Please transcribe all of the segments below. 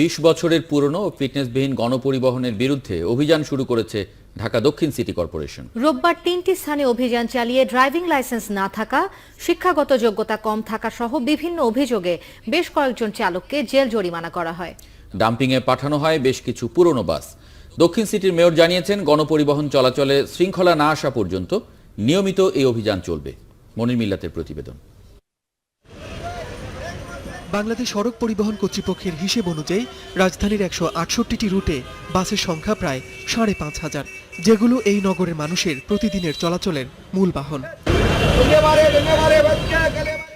বিশ বছরের পুরনো ফিটনেসবিহীন গণপরিবহনের বিরুদ্ধে অভিযান শুরু করেছে ঢাকা দক্ষিণ সিটি কর্পোরেশন। রোববার তিনটি স্থানে অভিযান চালিয়ে ড্রাইভিং লাইসেন্স না থাকা শিক্ষাগত যোগ্যতা কম থাকা সহ বিভিন্ন অভিযোগে বেশ কয়েকজন চালককে জেল জরিমানা করা হয়। ডাম্পিংয়ে পাঠানো হয় বেশ কিছু পুরনো বাস। দক্ষিণ সিটির মেয়র জানিয়েছেন গণপরিবহন চলাচলে শৃঙ্খলা না আসা পর্যন্ত নিয়মিত এই অভিযান চলবে। মনির মিল্লাতের প্রতিবেদন। বাংলাদেশ সড়ক পরিবহন কর্তৃপক্ষের হিসেব অনুযায়ী রাজধানীর একশো আটষট্টিটি রুটে বাসের সংখ্যা প্রায় সাড়ে পাঁচ হাজার, যেগুলো এই নগরের মানুষের প্রতিদিনের চলাচলের মূল বাহন।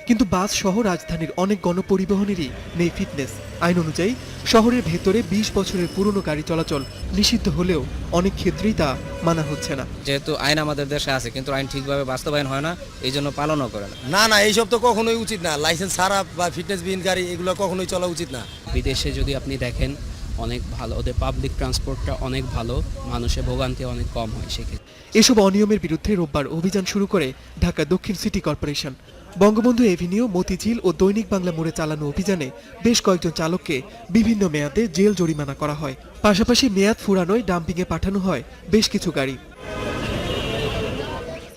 কিন্তু বাস সহ রাজধানীর অনেক গণপরিবহনেরই নেই ফিটনেস। আইন অনুযায়ী শহরের ভেতরে ২০ বছরের পুরনো গাড়ি চলাচল নিষিদ্ধ হলেও অনেক ক্ষেত্রেই তা মানা হচ্ছে না। যেহেতু আইন আমাদের দেশে আছে কিন্তু আইন ঠিকভাবে বাস্তবায়ন হয় না এই জন্য পালনও করে না। না না এইসব তো কখনোই উচিত না। লাইসেন্স ছাড়া বা ফিটনেসবিহীন গাড়ি এগুলো কখনোই চলা উচিত না। বিদেশে যদি আপনি দেখেন অনেক ভালো ওদের পাবলিক ট্রান্সপোর্টটা অনেক ভালো মানুষের ভোগান্তি অনেক কম হয় সেক্ষেত্রে। এসব অনিয়মের বিরুদ্ধে রোববার অভিযান শুরু করে ঢাকা দক্ষিণ city corporation. Bangabandhu avenue, Motijheel ও দৈনিক বাংলা মোড়ে চালানো অভিযানে বেশ কয়েকজন চালককে বিভিন্ন মেয়াদে জেল জরিমানা করা হয়। পাশাপাশি মেয়াদ ফুরানোয় ডাম্পিংয়ে পাঠানো হয় বেশ কিছু গাড়ি।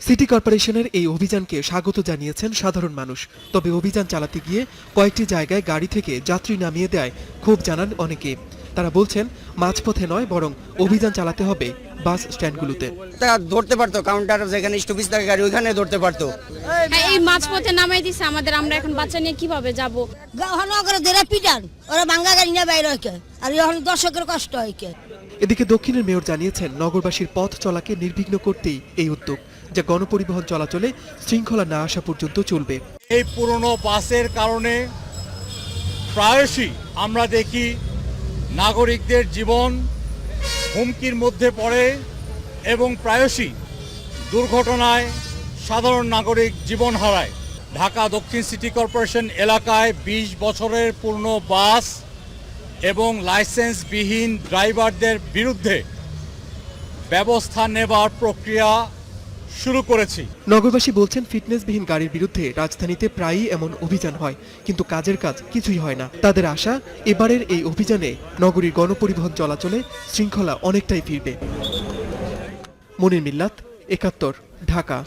সিটি কর্পোরেশনের এই অভিযানকে স্বাগত জানিয়েছেন সাধারণ মানুষ। তবে অভিযান চালাতে গিয়ে কয়েকটি জায়গায় গাড়ি থেকে যাত্রী নামিয়ে দেয় ক্ষোভ জানান অনেকে। তারা বলছেন মাঝপথে নয় বরং অভিযান চালাতে হবে বাস স্ট্যান্ডগুলোতে। তা ধরতে পারতো কাউন্টার যেখানে স্টপিস থাকে গাড়ি ওইখানে ধরতে পারতো। হ্যাঁ, এই মাঝপথে নামাই দিছে আমাদের আমরা এখন বাচ্চা নিয়ে কীভাবে যাব? করে ধরে পিটান ওরা ভাঙ্গা গাড়ি নিয়ে বাইরে হয় কে। আর এখন দর্শকের কষ্ট হয় কে এদিকে দক্ষিণের মেয়র জানিয়েছেন নগরবাসীর পথ চলাকে নির্বিঘ্ন করতেই এই উদ্যোগ। যা গণপরিবহন চলাচলে শৃঙ্খলা না আসা পর্যন্ত চলবে। এই পুরনো বাসের কারণে প্রায়শই আমরা দেখি নাগরিকদের জীবন হুমকির মধ্যে পড়ে এবং প্রায়শই দুর্ঘটনায় সাধারণ নাগরিক জীবন হারায়। ঢাকা দক্ষিণ সিটি কর্পোরেশন এলাকায় ২০ বছরের পুরনো বাস এবং লাইসেন্সবিহীন ড্রাইভারদের বিরুদ্ধে ব্যবস্থা নেবার প্রক্রিয়া শুরু করেছি। নগরবাসী বলছেন, ফিটনেসবিহীন গাড়ির বিরুদ্ধে রাজধানীতে প্রায়ই এমন অভিযান হয়, কিন্তু কাজের কাজ কিছুই হয় না। তাদের আশা, এবারের এই অভিযানে নগরীর গণপরিবহন চলাচলে শৃঙ্খলা অনেকটাই ফিরবে। মনির মিল্লাত, একাত্তর, ঢাকা।